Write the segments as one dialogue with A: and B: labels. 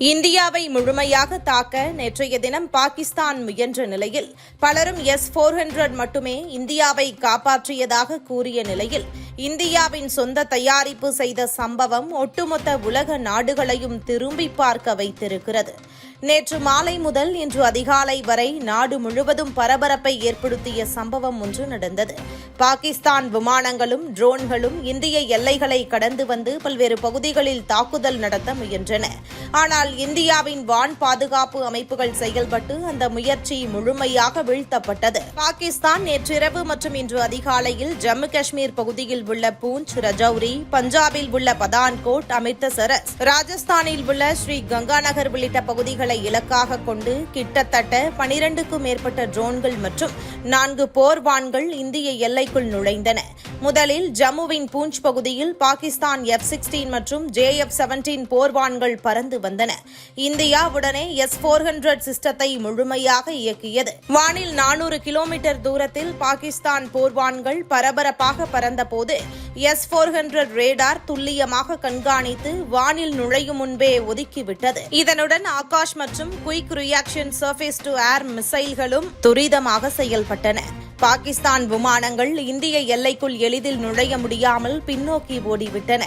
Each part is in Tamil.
A: இந்தியாவை முழுமையாக தாக்க நேற்றைய தினம் பாகிஸ்தான் முயன்ற நிலையில் பலரும் எஸ் போர் ஹண்ட்ரட் மட்டுமே இந்தியாவை காப்பாற்றியதாக கூறிய நிலையில் இந்தியாவின் சொந்த தயாரிப்பு செய்த சம்பவம் ஒட்டுமொத்த உலக நாடுகளையும் திரும்பி பார்க்க வைத்திருக்கிறது. நேற்று மாலை முதல் இன்று அதிகாலை வரை நாடு முழுவதும் பரபரப்பை ஏற்படுத்திய சம்பவம் ஒன்று நடந்தது. பாகிஸ்தான் விமானங்களும் ட்ரோன்களும் இந்திய எல்லைகளை கடந்து வந்து பல்வேறு பகுதிகளில் தாக்குதல் நடத்த முயன்றன. ஆனால் இந்தியாவின் வான் பாதுகாப்பு அமைப்புகள் செயல்பட்டு அந்த முயற்சி முழுமையாக வீழ்த்தப்பட்டது. பாகிஸ்தான் நேற்றிரவு மற்றும் இன்று அதிகாலையில் ஜம்மு காஷ்மீர் பகுதியில் உள்ள பூஞ்ச் ரஜௌரி பஞ்சாபில் உள்ள பதான்கோட் அமிர்தசரஸ் ராஜஸ்தானில் உள்ள ஸ்ரீ கங்காநகர் உள்ளிட்ட பகுதிகள் இலக்காக கொண்டு கிட்டத்தட்ட பனிரெண்டுக்கும் மேற்பட்ட ட்ரோன்கள் மற்றும் நான்கு போர்வான்கள் இந்திய எல்லைக்குள் நுழைந்தன. முதலில் ஜம்முவின் பூஞ்ச் பகுதியில் பாகிஸ்தான் எஃப் சிக்ஸ்டீன் மற்றும் ஜே எஃப் செவன்டீன் போர்வான்கள் பறந்து வந்தன. இந்தியா உடனே எஸ் போர் ஹண்ட்ரட் சிஸ்டத்தை முழுமையாக இயக்கியது. வானில் நானூறு கிலோமீட்டர் தூரத்தில் பாகிஸ்தான் போர்வான்கள் பரபரப்பாக பறந்தபோது எஸ் போர் ஹண்ட்ரட் ரேடார் துல்லியமாக கண்காணித்து வானில் நுழையும் முன்பே ஒதுக்கிவிட்டது. இதனுடன் ஆகாஷ் மற்றும் quick reaction surface to air மிசைல்களும் துரிதமாக செயல்பட்டன. பாகிஸ்தான் விமானங்கள் இந்திய எல்லைக்குள் எளிதில் நுழைய முடியாமல் பின்னோக்கி ஓடிவிட்டன.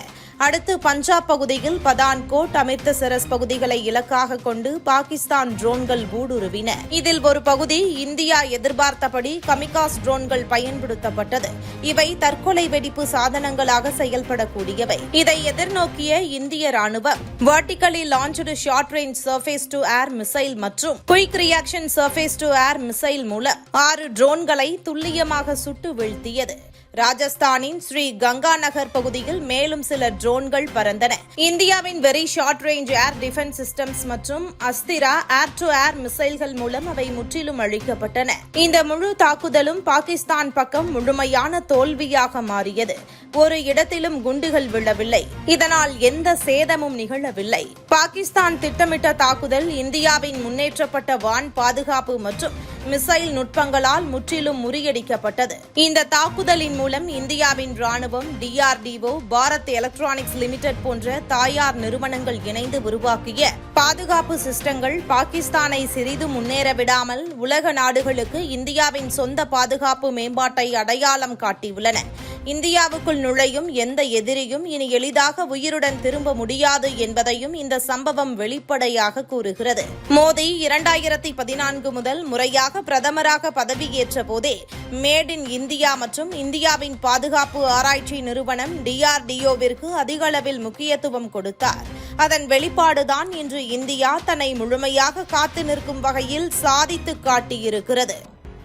A: அடுத்து பஞ்சாப் பகுதியில் பதான்கோட் அமிர்தசரஸ் பகுதிகளை இலக்காக கொண்டு பாகிஸ்தான் ட்ரோன்கள் ஊடுருவின. இதில் ஒரு பகுதி இந்தியா எதிர்பார்த்தபடி கமிகாஸ் ட்ரோன்கள் பயன்படுத்தப்பட்டது. இவை தற்கொலை வெடிப்பு சாதனங்களாக செயல்படக்கூடியவை. இதை எதிர்நோக்கிய இந்திய ராணுவம் vertically launched short range surface to air missile மற்றும் quick reaction surface to air missile மூலம் ஆறு ட்ரோன்களை துல்லியமாக சுட்டு வீழ்த்தியது. ராஜஸ்தானின் ஸ்ரீ கங்கா நகர் பகுதியில் மேலும் சில ட்ரோன் ட்ரோன்கள் பறந்தன. இந்தியாவின் very short range air defence systems மற்றும் அஸ்திரா ஏர் டு ஏர் மிசைல்கள் மூலம் அவை முற்றிலும் அழிக்கப்பட்டன. இந்த முழு தாக்குதலும் பாகிஸ்தான் பக்கம் முழுமையான தோல்வியாக மாறியது. ஒரு இடத்திலும் குண்டுகள் விழவில்லை. இதனால் எந்த சேதமும் நிகழவில்லை. பாகிஸ்தான் திட்டமிட்ட தாக்குதல் இந்தியாவின் முன்னேற்றப்பட்ட வான் பாதுகாப்பு மற்றும் மிசைல் நுட்பங்களால் முற்றிலும் முறியடிக்கப்பட்டது. இந்த தாக்குதலின் மூலம் இந்தியாவின் ராணுவம் டிஆர்டிஓ பாரத் எலக்ட்ரானிக்ஸ் லிமிடெட் போன்ற தாயார் நிறுவனங்கள் இணைந்து உருவாக்கிய பாதுகாப்பு சிஸ்டங்கள் பாகிஸ்தானை சிறிது முன்னேற விடாமல் உலக நாடுகளுக்கு இந்தியாவின் சொந்த பாதுகாப்பு மேம்பாட்டை அடையாளம் காட்டியுள்ளன. இந்தியாவுக்குள் நுழையும் எந்த எதிரியும் இனி எளிதாக உயிருடன் திரும்ப முடியாது என்பதையும் இந்த சம்பவம் வெளிப்படையாக கூறுகிறது. மோடி இரண்டாயிரத்தி பதினான்கு முதல் முறையாக பிரதமராக பதவியேற்ற போதே மேட் இன் இந்தியா மற்றும் இந்தியாவின் பாதுகாப்பு ஆராய்ச்சி நிறுவனம் டிஆர்டிஓவிற்கு அதிக அளவில் முக்கியத்துவம் கொடுத்தார். அதன் வெளிப்பாடுதான் இன்று இந்தியா தன்னை முழுமையாக காத்து நிற்கும் வகையில் சாதித்து காட்டியிருக்கிறது.